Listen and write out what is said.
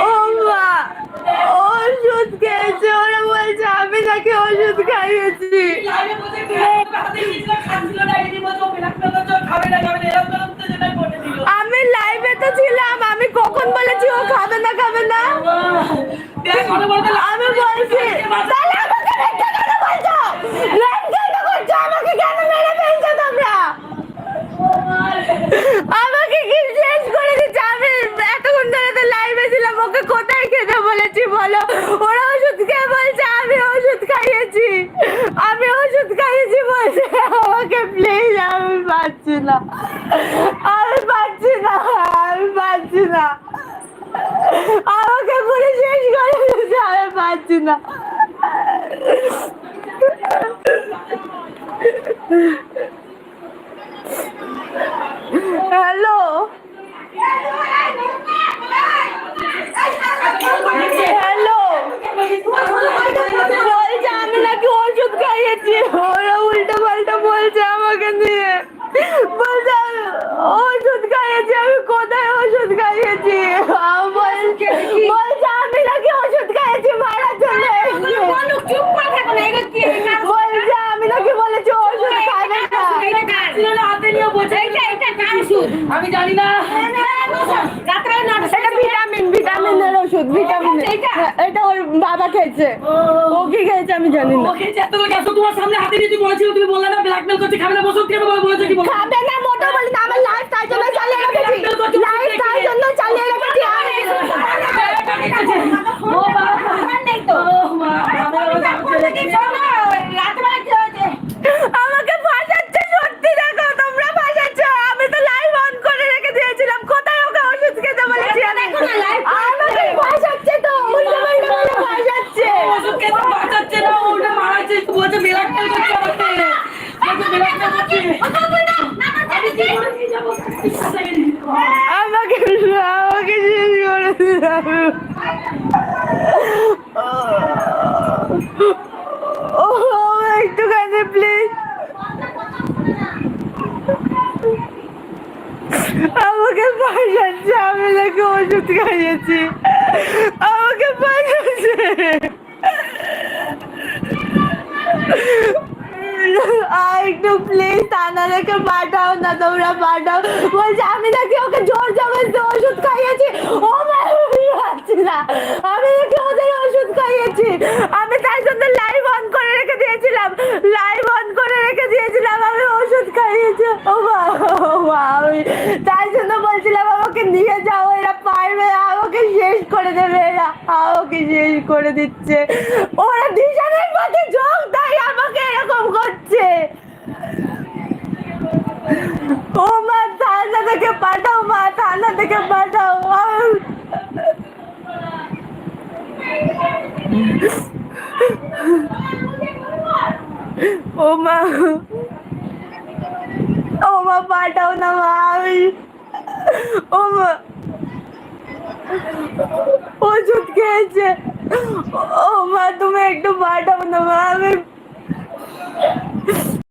ও ওষুধ খেয়েছে ওরা বলছে আমি নাকি ওষুধ খাইয়েছি আমি লাইভে তো ছিলাম আমি কখন বলেছি ও খাবে না খাবে না? আমি বলছি তাহলে আমাকে মিথ্যা কেন বলছো লাইভ কেন করছ আমাকে কেন মেরে ফেলছো তোমরা আমাকে কি শেষ করে দিচ্ছে আমি এতক্ষণ ধরে তো লাইভে ছিলাম ওকে খেতে বলেছি বলো। ওরা ওষুধ খেয়ে বলছে, আমি ওষুধ খাইয়েছি। আমি ওষুধ খাইয়েছি বলছে, আমাকে প্লিজ আমি পাচ্ছি না। আমি না আমি না। আমাকে শেষ করে আমি না। হ্যালো বলছে আমি নাকি ওষুধ খাইয়েছি ওরা উল্টো পাল্টা বলছে আমাকে নিয়ে বলছে আমি ওষুধ খাইয়েছি আমি কোথায় ওষুধ খাইয়েছি আহ, বলছে আমি নাকি ওষুধ খাইয়েছি মারা চলে বলছে আমি নাকি বলেছি ওষুধ খাবে না আমি জানি না এটা ভিটামিন ভিটামিনের ওষুধ ভিটামিন এটা ওর বাবা খেয়েছে ও কি খেয়েছে আমি জানি না তোমার সামনে হাতে নিয়ে তুমি বলেছিল তুমি বললে না ব্ল্যাকমেল করছে খাবে না বসো কেন বলেছ কি খাবে না মোটো বলি না আমার লাইফ তাই জন্য চালিয়ে রেখেছি লাইফ তাই জন্য চালিয়ে রেখেছি আমি ও বাবা ও মা আমাকে ফাঁসাচ্ছে সত্যি দেখো তোমরা ফাঁসাচ্ছ আমি তো লাইভ অন করে রেখে দিয়েছিলাম কোথায় ওকে ওষুধ খেতে বলেছি আমি আমাকে ফাঁসাচ্ছে তো উল্টো পাল্টা বলে ফাঁসাচ্ছে ওষুধ খেতে বাঁচাচ্ছে না ওটা মারাচ্ছে বলছে ব্ল্যাকমেল করছে আমাকে বলছে ব্ল্যাকমেল করছে আমি জীবনে নিয়ে যাব আমাকে আমাকে শেষ করে ও, একটুখানি প্লিজ আমাকে পাঠাচ্ছে, আমি নাকি ওষুধ খাইয়েছি আমাকে পাঠাচ্ছে। একটু প্লিজ তানাদেরকে পাঠাও না, তোমরা পাঠাও। বলছে, আমি নাকি ওকে জোর জবরদস্তি ওষুধ খাইয়েছি। ও পারছি না। আমি নাকি ওদের ওষুধ খাইয়েছি। আমি তাই জন্য লাইভ অন করে রেখে দিয়েছিলাম। লাইভ অন করে রেখে দিয়েছিলাম, আমি ওষুধ খাইয়েছি। ও মা ও মা, আমি তাই জন্য বলছিলাম আমাকে নিয়ে যাও এরা পারবে না, আমাকে শেষ করে দেবে, এরা আমাকে শেষ করে দিচ্ছে। ওরা ডিজাইনের মধ্যে যোগ তাই আমাকে এরকম করছে। ও মা, থানা থেকে পাঠাও মা, থানা থেকে পাঠাও ও মা ও মা, পাঠাও না মা। আমি ও মা ওষুধ খেয়েছে। ও মা তুমি একটু পাঠাও না মা আমি